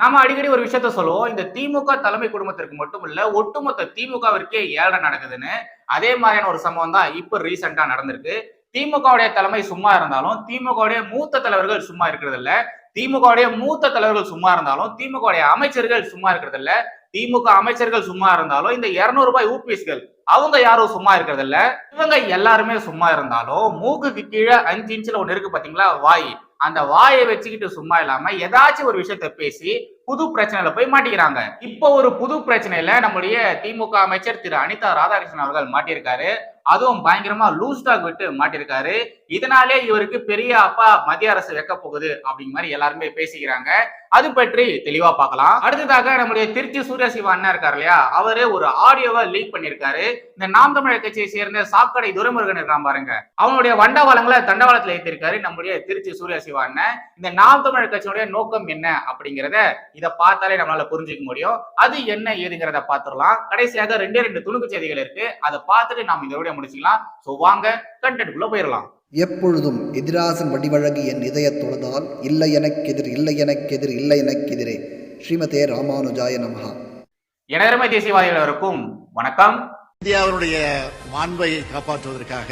நாம அடிக்கடி ஒரு விஷயத்த சொல்லுவோம். இந்த திமுக தலைமை குடும்பத்திற்கு மட்டும் இல்ல ஒட்டுமொத்த திமுகவிற்கே ஏழை நடக்குதுன்னு. அதே மாதிரியான ஒரு சம்பவம் தான் இப்ப ரீசெண்டா நடந்திருக்கு. திமுகவுடைய தலைமை சும்மா இருந்தாலும் திமுகவுடைய மூத்த தலைவர்கள் சும்மா இருக்கிறது இல்ல. திமுகவுடைய மூத்த தலைவர்கள் சும்மா இருந்தாலும் திமுகவுடைய அமைச்சர்கள் சும்மா இருக்கிறது இல்ல. திமுக அமைச்சர்கள் சும்மா இருந்தாலும் இந்த 200 ரூபாய் ஊபிஎஸ்கள் அவங்க யாரும் சும்மா இருக்கிறது இல்ல. இவங்க எல்லாருமே சும்மா இருந்தாலும் மூக்குக்கு கீழே அஞ்சு இன்ச்சுல ஒன்று இருக்கு பாத்தீங்களா? வாய். அந்த வாயை வச்சுக்கிட்டு சும்மா இல்லாம ஏதாச்சும் ஒரு விஷயத்த பேசி புது பிரச்சனையில போய் மாட்டிக்கிறாங்க. இப்போ ஒரு புது பிரச்சனையில நம்முடைய திமுக அமைச்சர் திரு அனிதா ராதாகிருஷ்ணன் அவர்கள் மாட்டியிருக்காரு. அதுவும் பயங்கரமா லூஸ் டாக் விட்டு மாட்டியிருக்காரு. இதனாலே இவருக்கு பெரிய அப்பா மத்திய அரசு வைக்க போகுது அப்படிங்கிற மாதிரி எல்லாருமே பேசிக்கிறாங்க. அது பற்றி தெளிவா பார்க்கலாம். அடுத்ததாக நம்முடைய திருச்சி சூர்யா சிவா அண்ணா இருக்காரு இல்லையா? அவரு ஒரு ஆடியோவை லீக் பண்ணியிருக்காரு. இந்த நாம் தமிழர் கட்சியை சேர்ந்த சாக்கடை துரைமுருகன் இருக்கான் பாருங்க. அவனுடைய வண்டவாளங்களை தண்டவாளத்துல ஏத்திருக்காரு நம்முடைய திருச்சி சூர்யா சிவா அண்ணன் இந்த நாம் தமிழர் கட்சியினுடைய நோக்கம் என்ன அப்படிங்கிறத இதை பார்த்தாலே நம்மளால புரிஞ்சுக்க முடியும். அது என்ன ஏதுங்கிறத பார்த்துடலாம். கடைசியாக ரெண்டே ரெண்டு துணுக்கு செய்திகள் இருக்கு. அதை பார்த்துட்டு நாம் இந்த வீடியோ முடிச்சுக்கலாம். ஸோ வாங்க கண்டென்ட்குள்ள போயிடலாம். எப்பொழுதும் எதிராசன் வடிவழகு என் இதயத் தொழுதால் இல்லை எனக்கெதிர் இல்லை எனக்கெதிர் இல்லை எனக்கெதிரே ஸ்ரீமதே ராமானுஜாய நமஹா. எனதருமை தேசியவாதிகளுக்கும் வணக்கம். இந்தியாவினுடைய மாண்பை காப்பாற்றுவதற்காக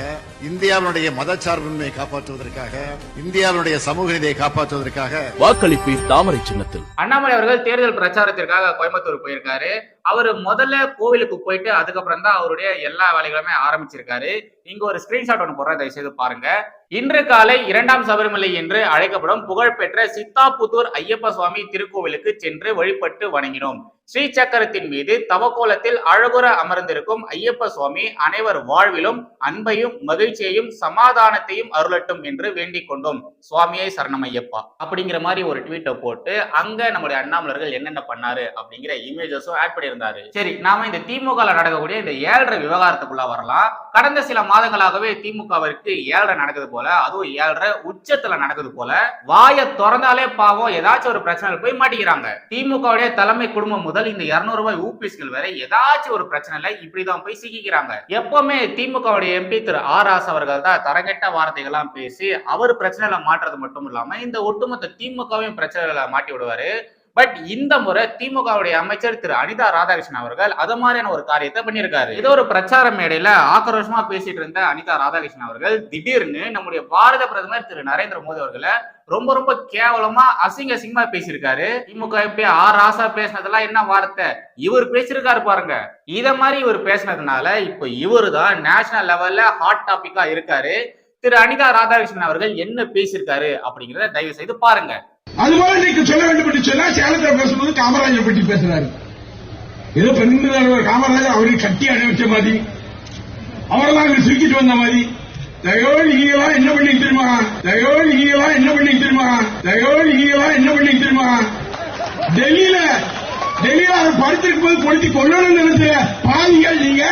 இந்தியாவினுடைய மதச்சார்பின்மையை காப்பாற்றுவதற்காக இந்தியாவினுடைய சமூக நீதியை காப்பாற்றுவதற்காக வாக்களிப்பீர் தாமரை சின்னத்தில். அண்ணாமலை அவர்கள் தேர்தல் பிரச்சாரத்திற்காக கோயம்புத்தூர் போயிருக்காரு. அவர் முதல்ல கோவிலுக்கு போயிட்டு அதுக்கப்புறம் தான் அவருடைய எல்லா வேலைகளுமே ஆரம்பிச்சிருக்காரு. இங்க ஒரு ஸ்கிரீன்ஷாட் ஒன்று போடுறேன் தயவு செய்து பாருங்க. இன்று காலை இரண்டாம் சபரிமலை என்று அழைக்கப்படும் புகழ்பெற்ற சித்தாபுத்தூர் ஐயப்ப சுவாமி திருக்கோவிலுக்கு சென்று வழிபட்டு வணங்கினோம். ஸ்ரீ சக்கரத்தின் மீது தவக்கோலத்தில் அழகுற அமர்ந்திருக்கும் ஐயப்ப சுவாமி அனைவர் வாழ்விலும் அன்பையும் மகிழ்ச்சியையும் சமாதானத்தையும் அருளட்டும் என்று வேண்டிக் கொண்டோம். சுவாமியை சரணம் ஐயப்பா. அப்படிங்கிற மாதிரி ஒரு ட்வீட்டை போட்டு அங்க நம்முடைய அண்ணாமலர்கள் என்னென்ன பண்ணாரு அப்படிங்கிற இமேஜஸும் ஆட் பண்ணியிருந்தாரு. சரி நாம இந்த திமுக நடக்கக்கூடிய இந்த ஏழரை விவகாரத்துக்குள்ள வரலாம். கடந்த சில மாதங்களாகவே திமுகவிற்கு ஏழரை நடக்குது போல அதுவும் ஏழரை உச்சத்துல நடக்குது போல வாயை திறந்தாலே பாவம் ஏதாச்சும் ஒரு பிரச்சனை போய் மாட்டிக்கிறாங்க. திமுகவுடைய தலைமை குடும்பம் முதல் இந்த 200 ரூபாய் ஊபிஸ்கள் வரை ஏதாச்சும் ஒரு பிரச்சனைல இப்படிதான் போய் சிக்கிக்கிறாங்க. எப்பவுமே திமுகவுடைய எம்பி திரு ஆர் ராஸ் அவர்கள் தான் தரங்கெட்ட வார்த்தைகள்லாம் பேசி அவர் பிரச்சனையில மாற்றுறது மட்டும் இல்லாம இந்த ஒட்டுமொத்த திமுகவையும் பிரச்சனைகளை மாட்டி விடுவாரு. பட் இந்த முறை திமுகவுடைய அமைச்சர் திரு அனிதா ராதாகிருஷ்ணன் அவர்கள் அது மாதிரியான ஒரு காரியத்தை பண்ணியிருக்காரு. ஏதோ ஒரு பிரச்சார மேடையில ஆக்ரோஷமா பேசிட்டு இருந்த அனிதா ராதாகிருஷ்ணன் அவர்கள் திடீர்னு நம்முடைய பாரத பிரதமர் திரு நரேந்திர மோடி அவர்களை ரொம்ப ரொம்ப கேவலமா அசிங்க அசிங்கமா பேசியிருக்காரு. திமுக எப்படி ஆர் ராசா பேசினதெல்லாம் என்ன வார்த்தை? இவர் பேசியிருக்காரு பாருங்க. இத மாதிரி இவர் பேசினதுனால இப்போ இவரு தான் நேஷனல் லெவல்ல ஹாட் டாபிக்கா இருக்காரு. திரு அனிதா ராதாகிருஷ்ணன் அவர்கள் என்ன பேசியிருக்காரு அப்படிங்கறத தயவு செய்து பாருங்க. அதுபோல இன்னைக்கு சொல்ல வேண்டும் என்று சொன்னா சேலத்தில் பேசும்போது காமராஜர் பற்றி பேசுறாரு. ஏதோ பெருமிதம் காமராஜர் அவருக்கு கட்டி அணிவிச்ச மாதிரி அவரெல்லாம் அங்க சுருக்கிட்டு வந்த மாதிரி தயோடு நீங்களாம் என்ன பண்ணி தெரியுமா? தயோடு நீங்களாம் என்ன பண்ணி தெரியுமா? தயோடு நீங்களாம் என்ன பண்ணி தெரியுமா? டெல்லியில டெல்லியில அவர் படுத்திருக்கும் போது கொளுத்தி கொள்ளணும் நினைச்ச பாதிகள் நீங்க.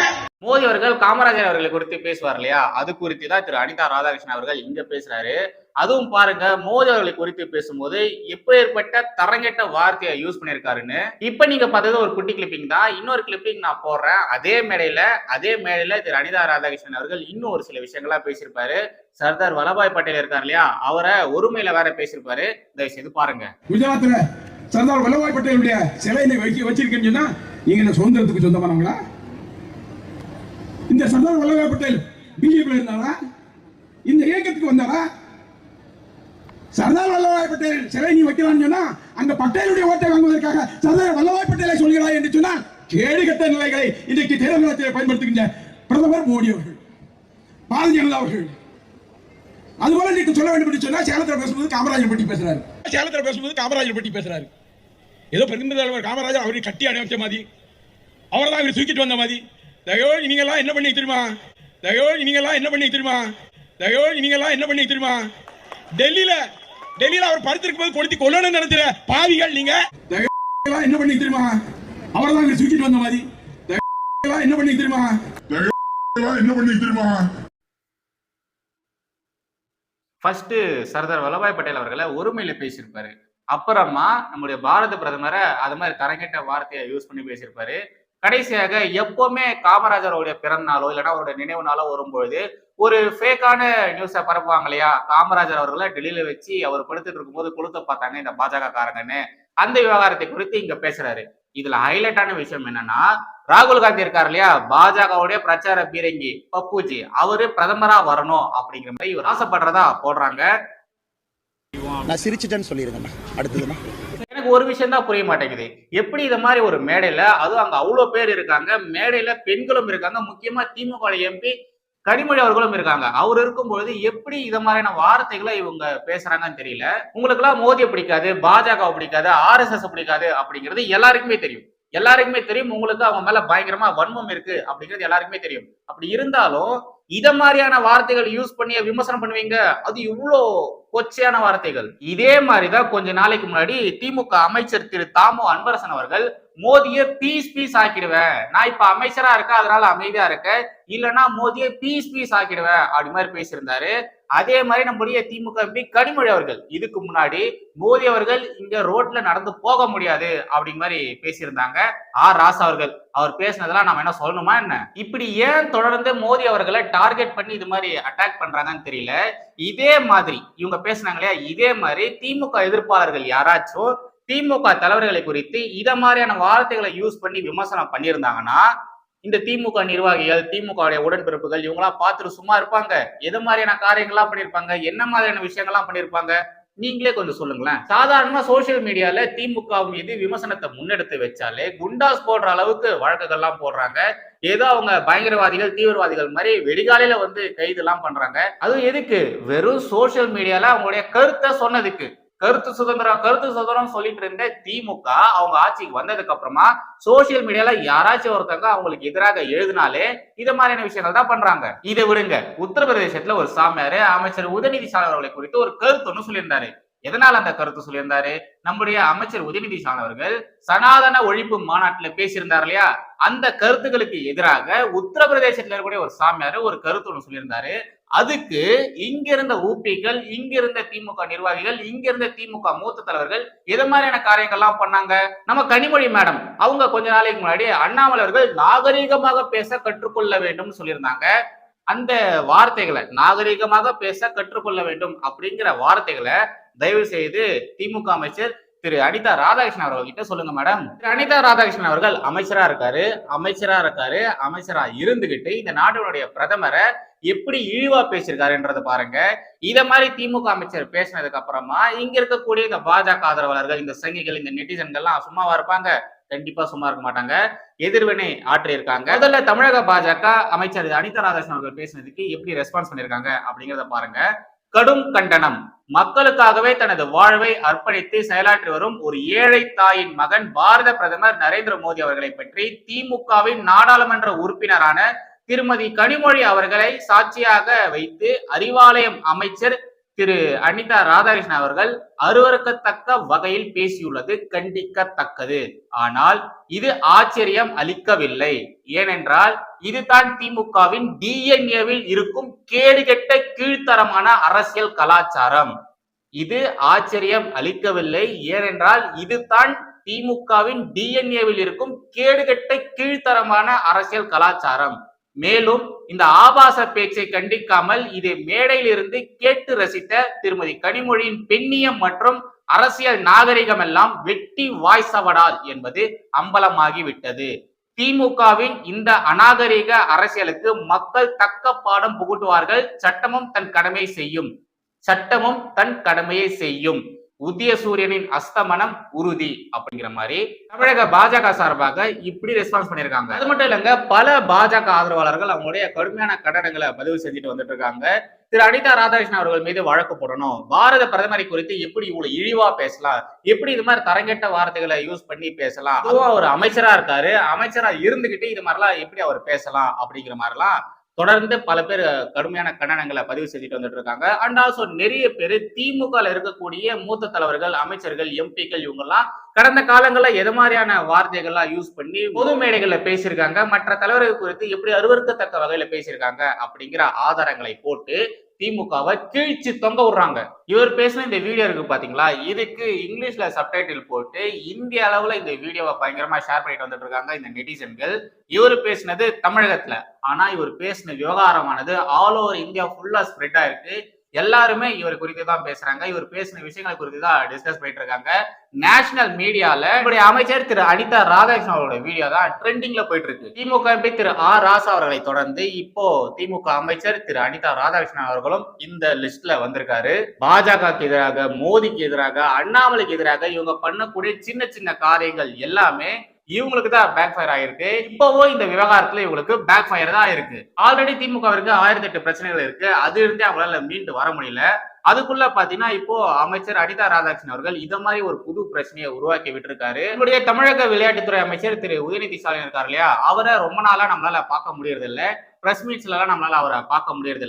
மோடி அவர்கள் காமராஜர் அவர்களை குறித்து பேசுவார் இல்லையா? அது குறித்து தான் திரு அனிதா ராதாகிருஷ்ணன் அவர்கள் இங்க பேசுறாரு. அதுவும் பாருங்க மோடி அவர்களை குறித்து பேசும்போது எப்பேற்பட்ட தரங்கெட்ட வார்த்தையை யூஸ் பண்ணிருக்காருன்னு இப்ப நீங்க பார்த்தது ஒரு குட்டி கிளிப்பிங் தான். இன்னொரு கிளிப்பிங் நான் போடுறேன். அதே மேடையில அதே மேடையில திரு அனிதா ராதாகிருஷ்ணன் அவர்கள் இன்னும் ஒரு சில விஷயங்களா பேசியிருப்பாரு. சர்தார் வல்லபாய் பட்டேல் இருக்கார் இல்லையா? அவரை ஒருமையில வேற பேசியிருப்பாரு. தயவு செய்து பாருங்க. குஜராத்ல சர்தார் வல்லபாய் பட்டேலுடைய சிலை வச்சிருக்கேன்னு சொன்னா நீங்க என்ன சுதந்திரத்துக்கு சொந்தமானவங்களா? இந்த சர்தார் வல்லபாய் பட்டேல் பிஜேபி இருந்தாரா? இந்த இயக்கத்துக்கு வந்தாரா? சர்தார் வல்லபாய் பட்டேல் சிலை நீ வைக்கலாம்னு சொன்னா அந்த பட்டேலுடைய ஓட்டை வாங்குவதற்காக சர்தார் வல்லபாய் பட்டேலை சொல்கிறாய் என்று சொன்னால் கேடு கட்ட நிலைகளை இன்றைக்கு தேர்தல் பயன்படுத்துகின்ற பிரதமர் மோடி அவர்கள் பாரதிய ஜனதா அவர்கள். அதுபோல நீங்க சொல்ல வேண்டும் என்று சொன்னா சேலத்தில் பேசும்போது காமராஜர் பற்றி பேசுறாரு. சேலத்தில் பேசும்போது காமராஜர் பற்றி பேசுறாரு. ஏதோ பெருமிதம் காமராஜர் அவரை கட்டி அணைச்ச மாதிரி. அவரை தான் இவர் தூக்கிட்டு வந்த மாதிரி. தயோ நீங்கெல்லாம் என்ன பண்ணி தெரியுமா? தயோ நீங்களாம் என்ன பண்ணி தெரியுமா? தயோ நீங்களாம் என்ன பண்ணி தெரியுமா? டெல்லியில டெல்லியில அவர் படுத்திருக்கும் போது கொளுத்தி கொல்லணும்னு நினைச்சிற பாவிகள் நீங்க. தயோ என்ன பண்ணி தெரியுமா? அவரை தான் இவர் தூக்கிட்டு வந்த மாதிரி. என்ன பண்ணி தெரியுமா? தயோ என்ன பண்ணி தெரியுமா? ஃபர்ஸ்ட் சர்தார் வல்லபாய் பட்டேல் அவர்களை ஒருமையில பேசியிருப்பாரு. அப்புறமா நம்முடைய பாரத பிரதமரை அது மாதிரி தரங்கெட்ட வார்த்தையை யூஸ் பண்ணி பேசியிருப்பாரு. கடைசியாக எப்பவுமே காமராஜருடைய பிறந்த நாளோ இல்லைன்னா அவருடைய நினைவு நாளோ வரும்பொழுது ஒரு ஃபேக்கான நியூஸை பரப்புவாங்க இல்லையா? காமராஜர் அவர்களை டெல்லியில வச்சு அவர் படுத்துட்டு இருக்கும்போது கொளுத்த பார்த்தாங்க இந்த பாஜக காரங்கன்னு அந்த விவகாரத்தை குறித்து இங்க பேசுறாரு. இதுல ஹைலைட்டான விஷயம் என்னன்னா ராகுல் காந்தி இருக்காரு இல்லையா? பாஜகவுடைய பிரச்சார பீரங்கி பப்புஜி. அவரு பிரதமரா வரணும் அப்படிங்கிற மாதிரி இவர் ஆசைப்படுறதா போடுறாங்க. நான் சிரிச்சிட்டேன்னு சொல்லிருங்கண்ணா அடுத்ததுண்ணா ஒரு விஷயம் தான் புரிய மாட்டேங்குது. எப்படி இந்த மாதிரி ஒரு மேடையில அதுவும் அங்க அவ்வளவு பேர் இருக்காங்க மேடையில பெண்களும் இருக்காங்க முக்கியமா திமுக எம்பி கனிமொழி அவர்களும் இருக்காங்க. அவர் இருக்கும்பொழுது எப்படி இத மாதிரியான வார்த்தைகளை இவங்க பேசுறாங்கன்னு தெரியல. உங்களுக்கு எல்லாம் மோதியை பிடிக்காது பாஜக பிடிக்காது ஆர்எஸ்எஸ் பிடிக்காது அப்படிங்கிறது எல்லாருக்குமே தெரியும். எல்லாருக்குமே தெரியும். உங்களுக்கு அவங்க மேல பயங்கரமா வன்மம் இருக்கு அப்படிங்கிறது எல்லாருக்குமே தெரியும். அப்படி இருந்தாலும் இத மாதிரியான வார்த்தைகள் யூஸ் பண்ணி விமர்சனம் பண்ணுவீங்க. அது இவ்வளோ கொச்சையான வார்த்தைகள். இதே மாதிரிதான் கொஞ்ச நாளைக்கு முன்னாடி திமுக அமைச்சர் திரு தாமோ அன்பரசன் அவர்கள் மோதியை பீஸ் பீஸ் ஆக்கிடுவேன். நான் இப்ப அமைச்சரா இருக்கேன் அதனால அமைதியா இருக்கேன். இல்லைன்னா மோதியை பீஸ் பீஸ் ஆக்கிடுவேன் அப்படி மாதிரி பேசியிருந்தாரு. அதே மாதிரி நம்முடைய திமுக எம்பி கனிமொழி அவர்கள். இதுக்கு முன்னாடி மோடி அவர்கள் இங்க ரோட்ல நடந்து போக முடியாது அப்படிங்கிற மாதிரி பேசியிருந்தாங்க. ஆர் ராசா அவர்கள். அவர் பேசினதெல்லாம் நம்ம என்ன சொல்லணுமா என்ன? இப்படி ஏன் தொடர்ந்து மோடி அவர்களை டார்கெட் பண்ணி இது மாதிரி அட்டாக் பண்றாங்கன்னு தெரியல. இதே மாதிரி இவங்க பேசுனாங்க இல்லையா இதே மாதிரி திமுக எதிர்ப்பாளர்கள் யாராச்சும் திமுக தலைவர்களை குறித்து இத மாதிரியான வார்த்தைகளை யூஸ் பண்ணி விமர்சனம் பண்ணியிருந்தாங்கன்னா இந்த திமுக நிர்வாகிகள் திமுக உடன்பிறப்புகள் இவங்களாம் பார்த்துட்டு சும்மா இருப்பாங்க. எது மாதிரியான காரியங்கள்லாம் பண்ணியிருப்பாங்க என்ன மாதிரியான விஷயங்கள்லாம் பண்ணியிருப்பாங்க நீங்களே கொஞ்சம் சொல்லுங்களேன். சாதாரணமா சோசியல் மீடியால திமுக மீது விமர்சனத்தை முன்னெடுத்து வச்சாலே குண்டாஸ் போடுற அளவுக்கு வழக்குகள்லாம் போடுறாங்க. ஏதோ அவங்க பயங்கரவாதிகள் தீவிரவாதிகள் மாதிரி வெடிகாலையில வந்து கைது எல்லாம் பண்றாங்க. அதுவும் எதுக்கு? வெறும் சோசியல் மீடியால அவங்களுடைய கருத்தை சொன்னதுக்கு. கருத்து சுதந்திரம் கருத்து சுதந்திரம் சொல்லிட்டு இருந்த திமுக அவங்க ஆட்சிக்கு வந்ததுக்கு அப்புறமா சோசியல் மீடியால யாராச்சும் ஒருத்தவங்க அவங்களுக்கு எதிராக எழுதினாலே இது மாதிரியான விஷயங்கள் தான் பண்றாங்க. இதை விடுங்க. உத்தரப்பிரதேசத்துல ஒரு சாமியாரு அமைச்சர் உதயநிதி ஸ்டாலின் அவர்களை குறித்து ஒரு கருத்து ஒன்று சொல்லியிருந்தாரு. எதனால அந்த கருத்து சொல்லியிருந்தாரு? நம்முடைய அமைச்சர் உதயநிதி ஸ்டாலின் அவர்கள் சனாதன ஒழிப்பு மாநாட்டுல பேசியிருந்தார் இல்லையா? அந்த கருத்துக்களுக்கு எதிராக உத்தரப்பிரதேசத்துல இருக்கக்கூடிய ஒரு சாமியார் ஒரு கருத்து ஒன்று சொல்லியிருந்தாரு. அதுக்கு இங்க இருந்த இங்கிருந்த இங்க இருந்த திமுக நிர்வாகிகள் இங்க இருந்த திமுக மூத்த தலைவர்கள் இது மாதிரியான காரியங்கள்லாம் பண்ணாங்க? நம்ம கனிமொழி மேடம் அவங்க கொஞ்ச நாளைக்கு முன்னாடி அண்ணாமலை அவர்கள் நாகரீகமாக பேச கற்றுக்கொள்ள வேண்டும் சொல்லியிருந்தாங்க. அந்த வார்த்தைகளை நாகரீகமாக பேச கற்றுக்கொள்ள வேண்டும் அப்படிங்கிற வார்த்தைகளை தயவு செய்து திமுக அமைச்சர் திரு அனிதா ராதாகிருஷ்ணன் அவர்கள் கிட்ட சொல்லுங்க மேடம் திரு அனிதா ராதாகிருஷ்ணன் அவர்கள் அமைச்சரா இருக்காரு. அமைச்சரா இருக்காரு. அமைச்சரா இருந்துகிட்டு இந்த நாட்டினுடைய பிரதமரை எப்படி இழிவா பேசியிருக்காருன்றத பாருங்க. இத மாதிரி திமுக அமைச்சர் பேசினதுக்கு அப்புறமா இங்க இருக்கக்கூடிய இந்த பாஜக ஆதரவாளர்கள் இந்த சங்கிகள் இந்த நெட்டிசன்கள்லாம் சும்மாவா இருப்பாங்க. கண்டிப்பா சும்மா இருக்க மாட்டாங்க. எதிர்வினை ஆற்றியிருக்காங்க. முதல்ல தமிழக பாஜக அமைச்சர் அனிதா ராதாகிருஷ்ணன் அவர்கள் பேசினதுக்கு எப்படி ரெஸ்பான்ஸ் பண்ணிருக்காங்க அப்படிங்கிறத பாருங்க. கடும் கண்டனம். மக்களுக்காகவே தனது வாழ்வை அர்ப்பணித்து செயலாற்றி வரும் ஒரு ஏழை தாயின் மகன் பாரத பிரதமர் நரேந்திர மோடி அவர்களை பற்றி திமுகவின் நாடாளுமன்ற உறுப்பினரான திருமதி கனிமொழி அவர்களை சாட்சியாக வைத்து அறிவாலயம் அமைச்சர் திரு அனிதா ராதாகிருஷ்ணன் அவர்கள் அருவருக்கத்தக்க வகையில் பேசியுள்ளது கண்டிக்கத்தக்கது. ஆனால் இது ஆச்சரியம் அளிக்கவில்லை. ஏனென்றால் இதுதான் திமுகவின் டிஎன்ஏவில் இருக்கும் கேடுகெட்ட கீழ்த்தரமான அரசியல் கலாச்சாரம். இது ஆச்சரியம் அளிக்கவில்லை. ஏனென்றால் இதுதான் திமுகவின் டிஎன்ஏவில் இருக்கும் கேடுகெட்ட கீழ்த்தரமான அரசியல் கலாச்சாரம். மேலும் இந்த ஆபாச பேச்சை கண்டிக்காமல் இதை மேடையிலிருந்து கேட்டு ரசித்த திருமதி கனிமொழியின் பெண்ணியம் மற்றும் அரசியல் நாகரிகம் எல்லாம் வெட்டி வாய்சவடால் என்பது அம்பலமாகிவிட்டது. திமுகவின் இந்த அநாகரிக அரசியலுக்கு மக்கள் தக்க பாடம் புகுட்டுவார்கள் சட்டமும் தன் கடமை செய்யும். சட்டமும் தன் கடமையை செய்யும். உதய சூரியனின் அஸ்தமனம் உறுதி அப்படிங்கிற மாதிரி தமிழக பாஜக சார்பாக இப்படி ரெஸ்பான்ஸ் பண்ணியிருக்காங்க. அது மட்டும் இல்லைங்க பல பாஜக ஆதரவாளர்கள் அவங்களுடைய கடுமையான கட்டணங்களை பதிவு செஞ்சுட்டு வந்துட்டு இருக்காங்க திரு அனிதா ராதாகிருஷ்ணன் அவர்கள் மீது வழக்கு போடணும். பாரத பிரதமரை குறித்து எப்படி இவ்வளவு இழிவா பேசலாம்? எப்படி இது மாதிரி தரங்கெட்ட வார்த்தைகளை யூஸ் பண்ணி பேசலாம்? அதுவும் அவர் அமைச்சரா இருக்காரு. அமைச்சரா இருந்துகிட்டு இது மாதிரிலாம் எப்படி அவர் பேசலாம் அப்படிங்கிற மாதிரிலாம் தொடர்ந்து பல பேர் கடுமையான கண்டனங்களை பதிவு செஞ்சுட்டு வந்துட்டு இருக்காங்க. அண்ட் ஆல்சோ நிறைய பேர் திமுக இருக்கக்கூடிய மூத்த தலைவர்கள் அமைச்சர்கள் எம்பிக்கள் இவங்கெல்லாம் கடந்த காலங்களில் எது மாதிரியான வார்த்தைகள்லாம் யூஸ் பண்ணி பொது மேடைகளில் பேசியிருக்காங்க. மற்ற தலைவர்கள் குறித்து எப்படி அருவருக்கத்தக்க வகையில் பேசியிருக்காங்க அப்படிங்கிற ஆதாரங்களை போட்டு திமுகவை கீழ்ச்சி தொங்க விடுறாங்க. இவர் பேசின இந்த வீடியோ இருக்கு பாத்தீங்களா? இதுக்கு இங்கிலீஷ்ல சப்டைட்டில் போட்டு இந்திய அளவுல இந்த வீடியோவை பயங்கரமா ஷேர் பண்ணிட்டு வந்துட்டு இருக்காங்க இந்த நெட்டிசன்கள். இவர் பேசினது தமிழகத்துல. ஆனா இவர் பேசின விவகாரமானது ஆல் ஓவர் இந்தியா ஃபுல்லா ஸ்ப்ரெட் ஆயிருக்கு. எல்லாருமே இவர் குறித்து தான் பேசுறாங்க. இவர் பேசின விஷயங்கள் குறித்து தான் டிஸ்கஸ் பண்ணிட்டு இருக்காங்க. நேஷனல் மீடியால இவருடைய அமைச்சர் திரு அனிதா ராதாகிருஷ்ணன் அவரோட வீடியோ தான் ட்ரெண்டிங்ல போயிட்டு இருக்கு. திமுக எம்பி திரு ஆர் ராசா அவர்களை தொடர்ந்து இப்போ திமுக அமைச்சர் திரு அனிதா ராதாகிருஷ்ணன் அவர்களும் இந்த லிஸ்ட்ல வந்திருக்காரு. பாஜகவுக்கு எதிராக மோடிக்கு எதிராக அண்ணாமலைக்கு எதிராக இவங்க பண்ணக்கூடிய சின்ன சின்ன காரியங்கள் எல்லாமே இவங்களுக்கு தான் பேக் ஃபயர் ஆயிருக்கு. இப்போவோ இந்த விவகாரத்துல இவங்களுக்கு பேக் ஃபயர் தான் ஆயிருக்கு ஆல்ரெடி திமுகவிற்கு ஆயிரத்தி எட்டு பிரச்சனைகள் இருக்கு. அது இருந்தே அவங்களால மீண்டு வர முடியல. அதுக்குள்ள பாத்தீங்கன்னா இப்போ அமைச்சர் அனிதா ராதாகிருஷ்ணன் அவர்கள் இத மாதிரி ஒரு புது பிரச்சனையை உருவாக்கி விட்டுருக்காரு. நம்முடைய தமிழக விளையாட்டுத்துறை அமைச்சர் திரு உதயநிதி ஸ்டாலின் இருக்கார் இல்லையா? அவரை ரொம்ப நாளா நம்மளால பார்க்க முடியறது இல்ல பிரஸ் மீட்ஸ்ல எல்லாம் நம்மளால அவரை பார்க்க முடியறது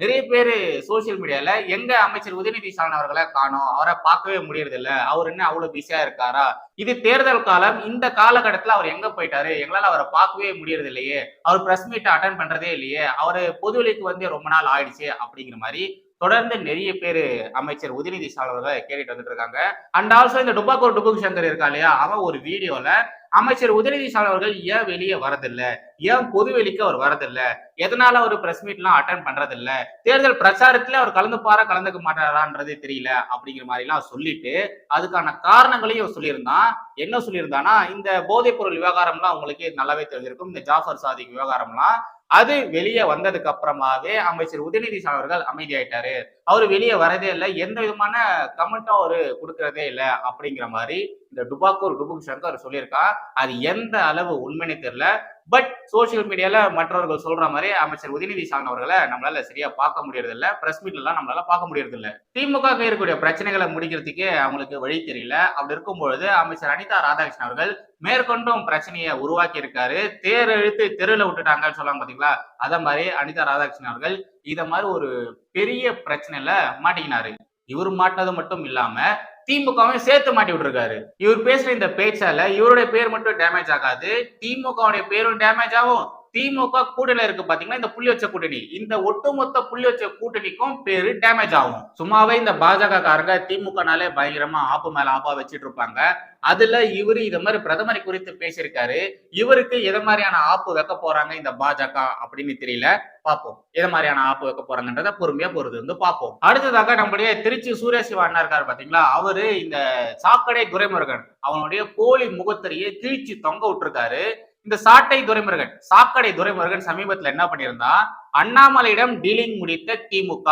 நிறைய பேர் சோசியல் மீடியால எங்க அமைச்சர் உதயநிதி ஸ்டாலின் அவர்களை காணும். அவரை பார்க்கவே முடியறதில்ல. அவர் என்ன அவ்வளவு பிஸியா இருக்காரா? இது தேர்தல் காலம் இந்த காலகட்டத்துல அவர் எங்க போயிட்டாரு? எங்களால அவரை பார்க்கவே முடியறது இல்லையே அவர் பிரஸ் மீட்டை அட்டன் பண்றதே இல்லையே. அவரு பொதுவெளிக்கு வந்து ரொம்ப நாள் ஆயிடுச்சு அப்படிங்கிற மாதிரி தொடர்ந்து நிறைய பேர் அமைச்சர் உதயநிதி ஸ்டாலின் அவர்களை கேட்டுட்டு வந்துட்டு இருக்காங்க. அண்ட் ஆல்சோ இந்த டுபாக்கோ டுபுக் சங்கர் இருக்கா இல்லையா? அவன் ஒரு வீடியோல அமைச்சர் உதயநிதி ஸ்டாலின் அவர்கள் ஏன் வெளியே வரதில்லை? ஏன் பொதுவெளிக்கு அவர் வரதில்லை? எதனால அவர் பிரஸ் மீட்லாம் அட்டன் பண்றதில்ல? தேர்தல் பிரச்சாரத்துல அவர் கலந்துப்பாரா கலந்துக்க மாட்டாரான்றதே தெரியல அப்படிங்கிற மாதிரி எல்லாம் சொல்லிட்டு அதுக்கான காரணங்களையும் அவர் சொல்லியிருந்தான். என்ன சொல்லியிருந்தானா இந்த போதைப் பொருள் விவகாரம்லாம் உங்களுக்கு நல்லாவே தெரிஞ்சிருக்கும். இந்த ஜாஃபர் சாதிக் விவகாரம்லாம். அது வெளியே வந்ததுக்கு அப்புறமாவே அமைச்சர் உதயநிதி அவர்கள் அமைதியாயிட்டாரு. அவர் வெளியே வரதே இல்லை. எந்த விதமான கமெண்ட்டும் அவரு கொடுக்கறதே இல்லை அப்படிங்கிற மாதிரி இந்த டுபாக்கூர் டுபுக் சங்கர் சொல்லியிருக்கா அது எந்த அளவு உண்மைன்னு தெரியல. பட் சோசியல் மீடியால மற்றவர்கள் சொல்ற மாதிரி அமைச்சர் உதயநிதி ஸ்டாலின் அவர்களை நம்மளால சரியா பார்க்க முடியறது இல்ல பிரஸ் மீட்லாம் எல்லாம் நம்மளால பார்க்க முடியறது இல்ல திமுக இருக்கக்கூடிய பிரச்சனைகளை முடிக்கிறதுக்கு அவங்களுக்கு வழி தெரியல. அப்படி இருக்கும் பொழுது அமைச்சர் அனிதா ராதாகிருஷ்ணன் அவர்கள் மேற்கொண்டும் பிரச்சனையை உருவாக்கி இருக்காரு தேர் எழுத்து தெருவில் விட்டுட்டாங்கன்னு சொல்லுவாங்க பாத்தீங்களா? அத மாதிரி அனிதா ராதாகிருஷ்ணன் அவர்கள் இத மாதிரி ஒரு பெரிய பிரச்சனையில மாட்டிக்கினாரு. இவர் மாட்டினது மட்டும் இல்லாம திமுகவும் சேர்த்து மாட்டி விட்டுருக்காரு. இவர் பேசுற இந்த பேச்சால இவருடைய பேர் மட்டும் டேமேஜ் ஆகாது. திமுகவுடைய பேரும் டேமேஜ் ஆகும். திமுக கூட்டணி இருக்கு பாத்தீங்கன்னா இந்த புள்ளி வச்ச கூட்டணி. இந்த ஒட்டுமொத்த புள்ளி வச்ச கூட்டணிக்கும் பேரு டேமேஜ் ஆகும். சும்மாவே இந்த பாஜக காரங்க திமுகனாலே பயங்கரமா ஆப்பு மேல ஆப்பா வச்சிட்டு இருப்பாங்க. அதுல இவரு இத மாதிரி பிரதமரை குறித்து பேசியிருக்காரு. இவருக்கு எதை மாதிரியான ஆப்பு வைக்க போறாங்க இந்த பாஜக அப்படின்னு தெரியல. பார்ப்போம். எதை மாதிரியான ஆப்பு வைக்க போறாங்கன்றத பொறுமையா பொறுத்து வந்து பார்ப்போம். அடுத்ததாக நம்முடைய திருச்சி சூரியசிவா அண்ணா இருக்காரு பாத்தீங்களா? அவரு இந்த சாக்கடை துரைமுருகன் அவனுடைய போலி முகத்தறியை கிழிச்சு தொங்க விட்டுருக்காரு. இந்த சாட்டை துரைமுருகன் சாக்கடை துரைமுருகன் சமீபத்துல என்ன பண்ணியிருந்தா அண்ணாமலையிடம் டீலிங் முடித்த திமுக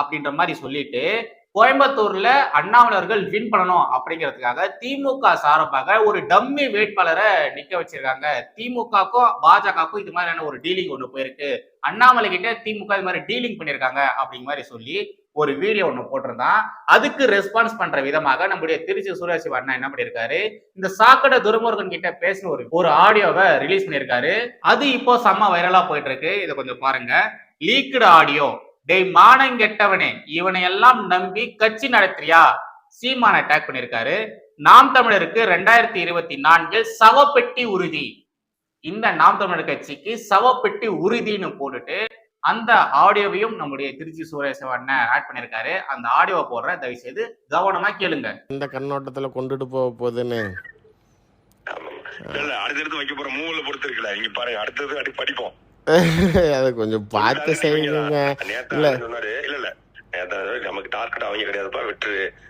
அப்படின்ற மாதிரி சொல்லிட்டு கோயம்புத்தூர்ல அண்ணாமலர்கள் வின் பண்ணணும் அப்படிங்கிறதுக்காக திமுக சார்பாக ஒரு டம்மி வேட்பாளரை நிக்க வச்சிருக்காங்க. திமுகக்கும் பாஜகக்கும் இது மாதிரியான ஒரு டீலிங் ஒண்ணு போயிருக்கு. அண்ணாமலை கிட்ட திமுக இது மாதிரி டீலிங் பண்ணிருக்காங்க அப்படிங்கிற மாதிரி சொல்லி ஒரு வீடியோ ஒன்று போட்டிருந்தான். அதுக்கு ரெஸ்பான்ஸ் பண்ற விதமாக நம்முடைய திருச்சி சுரேஷ் அண்ணா என்ன பண்ணியிருக்காரு? இந்த சாக்கடை துரைமுருகன் கிட்ட பேசின ஒரு ஒரு ஆடியோவை ரிலீஸ் பண்ணியிருக்காரு. அது இப்போ செம்ம வைரலா போயிட்டு இருக்கு இதை கொஞ்சம் பாருங்க. லீக்குடு ஆடியோ டெய் மானங்கெட்டவனே இவனை எல்லாம் நம்பி கட்சி நடத்துறியா? சீமான அட்டாக் பண்ணியிருக்காரு. நாம் தமிழருக்கு ரெண்டாயிரத்தி இருபத்தி நான்கில் சவப்பெட்டி உறுதி. இந்த நாம் தமிழர் கட்சிக்கு சவப்பெட்டி உறுதின்னு போட்டுட்டு அந்த ஆடியோவையும் நம்முடைய திருச்சி சுரேஷ் அண்ணன் ஆட் பண்ணிருக்காரு. அந்த ஆடியோவை போடுற தயவு செய்து கவனமா கேளுங்க. இந்த கண்ணோட்டத்துல கொண்டுட்டு போக போகுதுன்னு. இல்ல இல்ல அடுத்தடுத்து வைக்க போற மூவில பொறுத்து இருக்குல்ல. நீங்க பாருங்க அடுத்தது அடி படிப்போம். அதை கொஞ்சம் பார்த்து செய்யுங்க. இல்ல. சொன்னாரு இல்ல இல்ல. நமக்கு டார்கெட் அவங்க கிடையாதுப்பா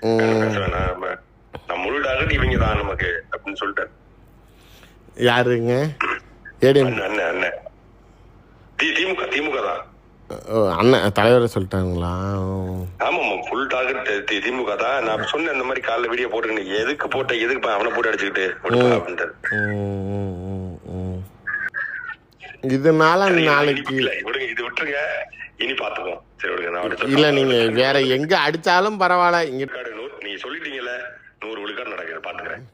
வேணாம். நம்ம- முழு டார்கெட் இவங்க தான் நமக்கு அப்படின்னு சொல்லிட்டாரு. யாருங்க? ஏடிஎம். அண்ணன் அண்ணன். திமுக திமுக தான். ஓ, அண்ணன் தலைவரை சொல்லிட்டாங்களா? ஓ. ஆமா ஆமா ஃபுல் டார்கெட் திமுக தான். நான் சொன்னேன் இந்த மாதிரி காலைல வீடியோ போட்டு நீ எதுக்கு போட்ட எதுக்கு அவனை போட்டு அடிச்சுக்கிட்டு ம். இதனால நாளைக்கு விடுங்க இது விட்டுருங்க. இனி பாத்துக்குவோம் சரி விடுங்க நான் இல்ல நீங்க வேற எங்க அடிச்சாலும் பரவாயில்ல. இங்க விழுக்காடு நூறு நீங்க சொல்லிட்டீங்கல்ல நூறு விழுக்காடு நடக்குது பாத்துக்கிறேன்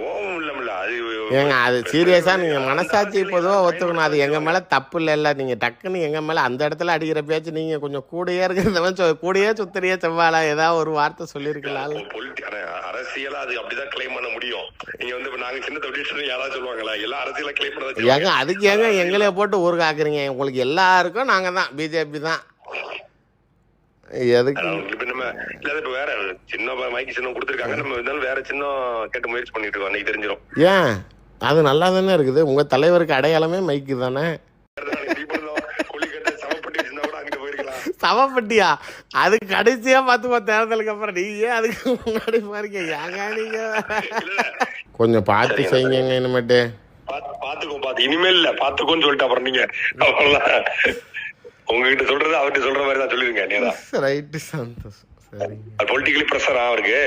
கோபம் இல்லம்ல. அது ஏங்க அது சீரியஸா நீங்க மனசாட்சி பொதுவா ஒத்துக்கணும். அது எங்க மேல தப்பு இல்லைல்ல நீங்க டக்குன்னு எங்க மேல அந்த இடத்துல அடிக்கிற பேச்சு நீங்க கொஞ்சம் கூடயே இருக்கிறதவன் சொ- கூடயே சுத்தறியே செவ்வாழா. ஏதாவது ஒரு வார்த்தை சொல்லியிருக்கலாம் அரசியலா அது அப்படிதான் கிளைம் பண்ண முடியும். நீங்க வந்து நாங்க சின்ன தொழில் யாராவது சொல்லுவாங்களா? எல்லாம் அரசியலா கிளைம் பண்ண ஏங்க அதுக்கு ஏங்க எங்களைய போட்டு ஊருக்கு ஆக்குறீங்க உங்களுக்கு எல்லாருக்கும் நாங்க தான். பிஜேபி தான் எதுக்கு இப்ப நம்ம இல்ல இப்ப வேற சின்ன மைக்கு சின்னம் கொடுத்துருக்காங்க. நம்ம இருந்தாலும் வேற சின்னம் கேட்டு முயற்சி பண்ணிட்டு இருக்கோம். அன்னைக்கு தெரிஞ்சிடும் ஏன்? அது நல்லா தானே இருக்குது. உங்க தலைவருக்கு அடையாளமே மைக்கு தானே? சவப்பட்டியா? அது கடைசியா பார்த்து தேர்தலுக்கு அப்புறம். நீங்க அதுக்கு முன்னாடி பாருங்க ஏங்க நீங்க? கொஞ்சம் பார்த்து செய்யுங்க இனிமேட்டு. பாத்து- பாத்துக்கோ பாத்து. இனிமேல் இல்ல பாத்துக்கோன்னு சொல்லிட்டு அப்புறம் நீங்க. அவ்வளவுதான். உங்ககிட்ட சொல்றது அவர்கிட்ட சொல்ற மாதிரி தான் சொல்லிருங்க நேரா ரைட்டு சந்தோஷம் சரிங்க பொலிட்டிக்கலி ப்ரெஷர் அவருக்கு?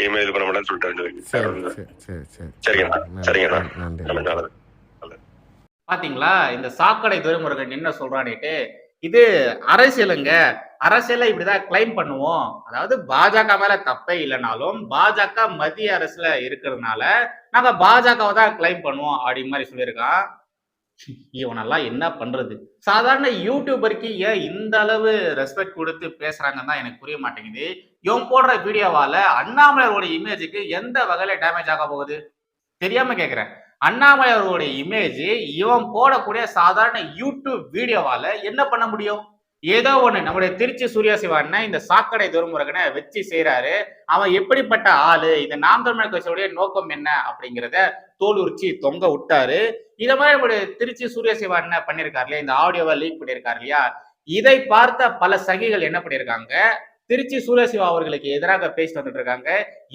இனிமேல் இது பண்ண மாட்டேன்னு சொல்லிட்டு சரி சரி சரி சரி சரிங்கண்ணா சரிங்கண்ணா நன்றி. பாத்தீங்களா? இந்த சாக்கடை துரைமுருகன் என்ன சொல்றானேட்டு. இது அரசியலுங்க. அரசியல இப்படிதான் கிளைம் பண்ணுவோம். அதாவது பாஜக மேல தப்பே இல்லைனாலும் பாஜக மத்திய அரசுல இருக்கிறதுனால நாங்க பாஜகவை தான் கிளைம் பண்ணுவோம் அப்படி மாதிரி சொல்லியிருக்கான். இவனெல்லாம் என்ன பண்றது? சாதாரண யூடியூபருக்கு ஏன் இந்த அளவு ரெஸ்பெக்ட் கொடுத்து பேசுறாங்கன்னு தான் எனக்கு புரிய மாட்டேங்குது. இவன் போடுற வீடியோவால அண்ணாமலையோட இமேஜுக்கு எந்த வகையில டேமேஜ் ஆக போகுது? தெரியாம கேக்குறேன். அண்ணாமலை இமேஜ் இவன் போடக்கூடிய சாதாரண யூடியூப் வீடியோவால என்ன பண்ண முடியும்? ஏதோ ஒண்ணு. நம்முடைய திருச்சி சூர்யா சிவா இந்த சாக்கடை துருமுருகனை வச்சு செய்யறாரு அவன் எப்படிப்பட்ட ஆளு? இந்த நாம் தமிழர் கட்சியுடைய நோக்கம் என்ன? அப்படிங்கிறத தோல் உரிச்சி தொங்க விட்டாரு. இதை மாதிரி நம்முடைய திருச்சி சூரிய சிவா என்ன பண்ணியிருக்காரு இல்லையா? இந்த ஆடியோவை லீக் பண்ணியிருக்காரு இல்லையா? இதை பார்த்த பல சகிகள் என்ன பண்ணியிருக்காங்க திருச்சி சூரியசிவா அவர்களுக்கு எதிராக பேசி வந்துட்டு இருக்காங்க.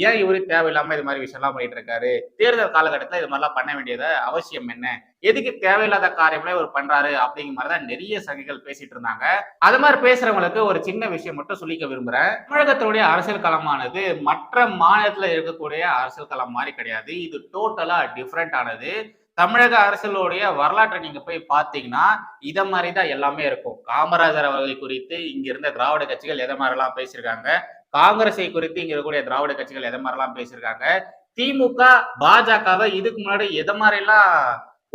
ஏன் இவரு தேவையில்லாம இது மாதிரி விஷயம்லாம் பண்ணிட்டு இருக்காரு? தேர்தல் காலகட்டத்தில் இது மாதிரிலாம் பண்ண வேண்டியது அவசியம் என்ன? எதுக்கு தேவையில்லாத காரியங்களே இவர் பண்றாரு? அப்படிங்கிற மாதிரி தான் நிறைய சங்கிகள் பேசிட்டு இருந்தாங்க. அது மாதிரி பேசுறவங்களுக்கு ஒரு சின்ன விஷயம் மட்டும் சொல்லிக்க விரும்புறேன். தமிழகத்தினுடைய அரசியல் களமானது மற்ற மாநிலத்துல இருக்கக்கூடிய அரசியல் களம் மாதிரி கிடையாது. இது டோட்டலா டிஃப்ரெண்ட் ஆனது. தமிழக அரசியலுடைய வரலாற்றை நீங்க போய் பார்த்தீங்கன்னா இத மாதிரி தான் எல்லாமே இருக்கும். காமராஜர் அவர்கள் குறித்து இங்க இருந்த திராவிட கட்சிகள் எதை மாதிரிலாம் பேசியிருக்காங்க? காங்கிரஸை குறித்து இங்க இருக்கக்கூடிய திராவிட கட்சிகள் எதை மாதிரிலாம் பேசியிருக்காங்க? திமுக பாஜகவை இதுக்கு முன்னாடி எதை மாதிரிலாம்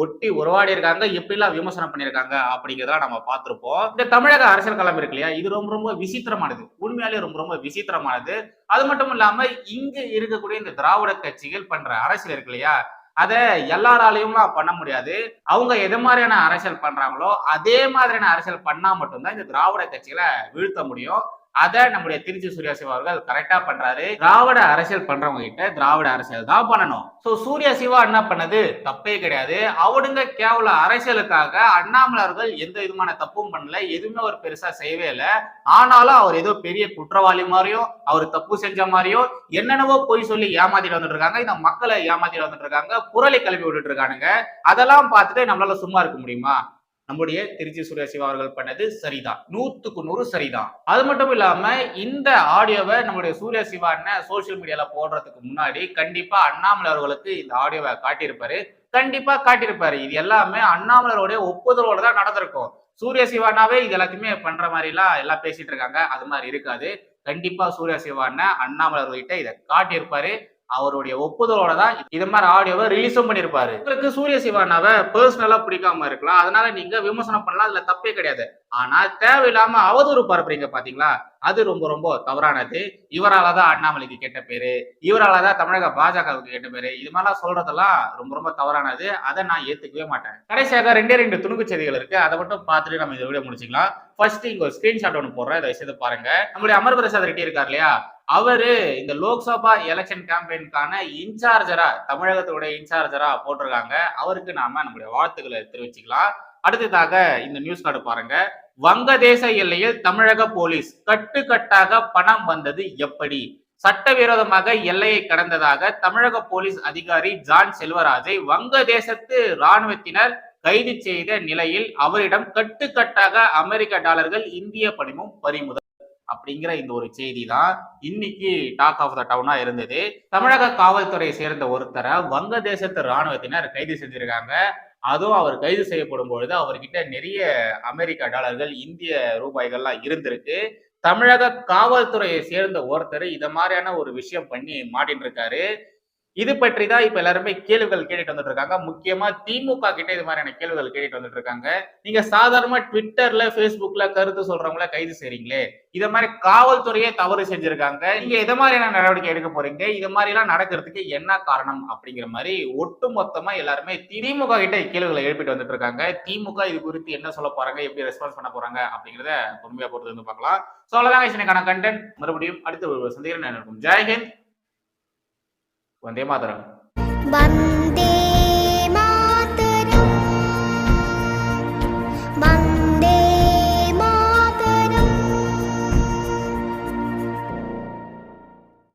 ஒட்டி உருவாடி இருக்காங்க எப்படிலாம் விமர்சனம் பண்ணியிருக்காங்க? அப்படிங்கிறத நம்ம பார்த்துருப்போம். இந்த தமிழக அரசியல் களம் இருக்கு இல்லையா? இது ரொம்ப ரொம்ப விசித்திரமானது. உண்மையாலே ரொம்ப ரொம்ப விசித்திரமானது. அது மட்டும் இல்லாம இங்க இருக்கக்கூடிய இந்த திராவிட கட்சிகள் பண்ற அரசியல் இருக்கு இல்லையா? அத எல்லாராலையும் பண்ண முடியாது. அவங்க எது மாதிரியான அரசியல் பண்றாங்களோ அதே மாதிரியான அரசியல் பண்ணா மட்டும்தான் இந்த திராவிட கட்சிகளை வீழ்த்த முடியும். அதை நம்முடைய திருச்சி சூர்யா சிவா அவர்கள் கரெக்டா பண்றாரு. திராவிட அரசியல் பண்றவங்க கிட்ட திராவிட அரசியல் தான் பண்ணணும். சோ சூர்யா சிவா என்ன பண்ணது? தப்பே கிடையாது. அவடுங்க கேவல அரசியலுக்காக அண்ணாமலை அவர்கள் எந்த விதமான தப்பும் பண்ணல. எதுவுமே அவர் பெருசா செய்யவே இல்லை. ஆனாலும் அவர் ஏதோ பெரிய குற்றவாளி மாதிரியும் அவர் தப்பு செஞ்ச மாதிரியும் என்னென்னவோ பொய் சொல்லி ஏமாத்திட்டு வந்துட்டு இருக்காங்க. இந்த மக்களை ஏமாத்திட்டு வந்துட்டு இருக்காங்க. புரளி கிளம்பி விட்டுட்டு இருக்கானுங்க. அதெல்லாம் பார்த்துட்டு நம்மளால சும்மா இருக்க முடியுமா? நம்முடைய திருச்சி சூர்யா சிவா அவர்கள் பண்ணது சரிதான். நூத்துக்கு நூறு சரிதான். அது மட்டும் இல்லாம இந்த ஆடியோவை நம்முடைய சூர்யா சிவா அண்ணன் சோசியல் மீடியால போடுறதுக்கு முன்னாடி கண்டிப்பா அண்ணாமலை அவர்களுக்கு இந்த ஆடியோவை காட்டியிருப்பாரு. கண்டிப்பா காட்டியிருப்பாரு. இது எல்லாமே அண்ணாமலருடைய ஒப்புதலோட தான் நடந்திருக்கும். சூர்யா சிவானாவே இது எல்லாத்தையுமே பண்ற மாதிரி எல்லாம் எல்லாம் பேசிட்டு இருக்காங்க. அது மாதிரி இருக்காது. கண்டிப்பா சூர்யா சிவான அண்ணாமலை அவர்கிட்ட இதை காட்டியிருப்பாரு. அவருடைய ஒப்புதலோட தான் இது மாதிரி ஆடியோவை ரிலீஸும் பண்ணியிருப்பாரு உங்களுக்கு சூரிய சிவானாவை பர்சனலா பிடிக்காம இருக்கலாம். அதனால நீங்க விமர்சனம் பண்ணலாம். அதுல தப்பே கிடையாது. ஆனா தேவையில்லாம அவதூறு பரப்புறீங்க பாத்தீங்களா? அது ரொம்ப ரொம்ப தவறானது. இவராலதான் அண்ணாமலைக்கு கெட்ட பேரு. இவராலதான் தமிழக பாஜகவுக்கு கெட்ட பேரு. இது மாதிரிலாம் சொல்றதெல்லாம் ரொம்ப ரொம்ப தவறானது. அதை நான் ஏத்துக்கவே மாட்டேன். கடைசியாக ரெண்டே ரெண்டு துணுக்கு செய்திகள் இருக்கு. அதை மட்டும் பார்த்துட்டு நம்ம இந்த வீடியோ முடிச்சுக்கலாம். ஃபர்ஸ்ட் இங்க ஒரு ஸ்கிரீன்ஷாட் ஒன்று போடுறேன். இதை விஷயத்தை பாருங்க. நம்மளுடைய அமர் பிரசாத் ரெட்டி இருக்கார் இல்லையா? அவரு இந்த லோக்சபா எலெக்ஷன் கேம்பெயின்கான இன்சார்ஜரா தமிழகத்துடைய இன்சார்ஜரா போட்டிருக்காங்க. அவருக்கு நாம நம்முடைய வாழ்த்துக்களை தெரிவிச்சுக்கலாம். அடுத்ததாக இந்த நியூஸ் கார்டு பாருங்க. வங்கதேச எல்லையில் தமிழக போலீஸ் கட்டுக்கட்டாக பணம் வந்தது எப்படி? சட்டவிரோதமாக எல்லையை கடந்ததாக தமிழக போலீஸ் அதிகாரி ஜான் செல்வராஜை வங்கதேசத்து ராணுவத்தினர் கைது செய்த நிலையில் அவரிடம் கட்டுக்கட்டாக அமெரிக்க டாலர்கள் இந்திய பணிமும் பறிமுதல் அப்படிங்கிற இந்த ஒரு செய்தி தான் இன்னைக்கு டாக் ஆஃப் த டவுனா இருந்தது. தமிழக காவல்துறையை சேர்ந்த ஒருத்தரை வங்கதேசத்து ராணுவத்தினர் கைது செஞ்சிருக்காங்க. அதுவும் அவர் கைது செய்யப்படும் பொழுது அவர்கிட்ட நிறைய அமெரிக்க டாலர்கள் இந்திய ரூபாய்கள்லாம் இருந்திருக்கு. தமிழக காவல்துறையை சேர்ந்த ஒருத்தர் இத மாதிரியான ஒரு விஷயம் பண்ணி மாட்டின்னு இருக்காரு இது பற்றி தான் இப்ப எல்லாருமே கேள்விகள் கேட்டுட்டு வந்துட்டு இருக்காங்க முக்கியமா திமுக கிட்ட இது மாதிரியான கேள்விகள் கேட்டுட்டு வந்துட்டு இருக்காங்க நீங்க சாதாரணமா ட்விட்டர்ல பேஸ்புக்ல கருத்து சொல்றவங்கள கைது செய்றீங்களே இத மாதிரி காவல்துறையே தவறு செஞ்சிருக்காங்க. நீங்க எத மாதிரியான நடவடிக்கை எடுக்க போறீங்க. இது மாதிரி எல்லாம் நடக்கிறதுக்கு என்ன காரணம் அப்படிங்கிற மாதிரி ஒட்டு மொத்தமா எல்லாருமே திமுக கிட்ட கேள்விகளை எழுப்பிட்டு வந்துட்டு இருக்காங்க திமுக இது குறித்து என்ன சொல்ல போறாங்க எப்படி ரெஸ்பான்ஸ் பண்ண போறாங்க அப்படிங்கறத பொறுமையா பொறுத்து வந்து பார்க்கலாம். சோ அவ்வளவுதான் கண்டென்ட் மறுபடியும் அடுத்த ஒரு சந்தேகம் இருக்கும். ஜெய்ஹிந்த் வந்தே மாதரம் வந்த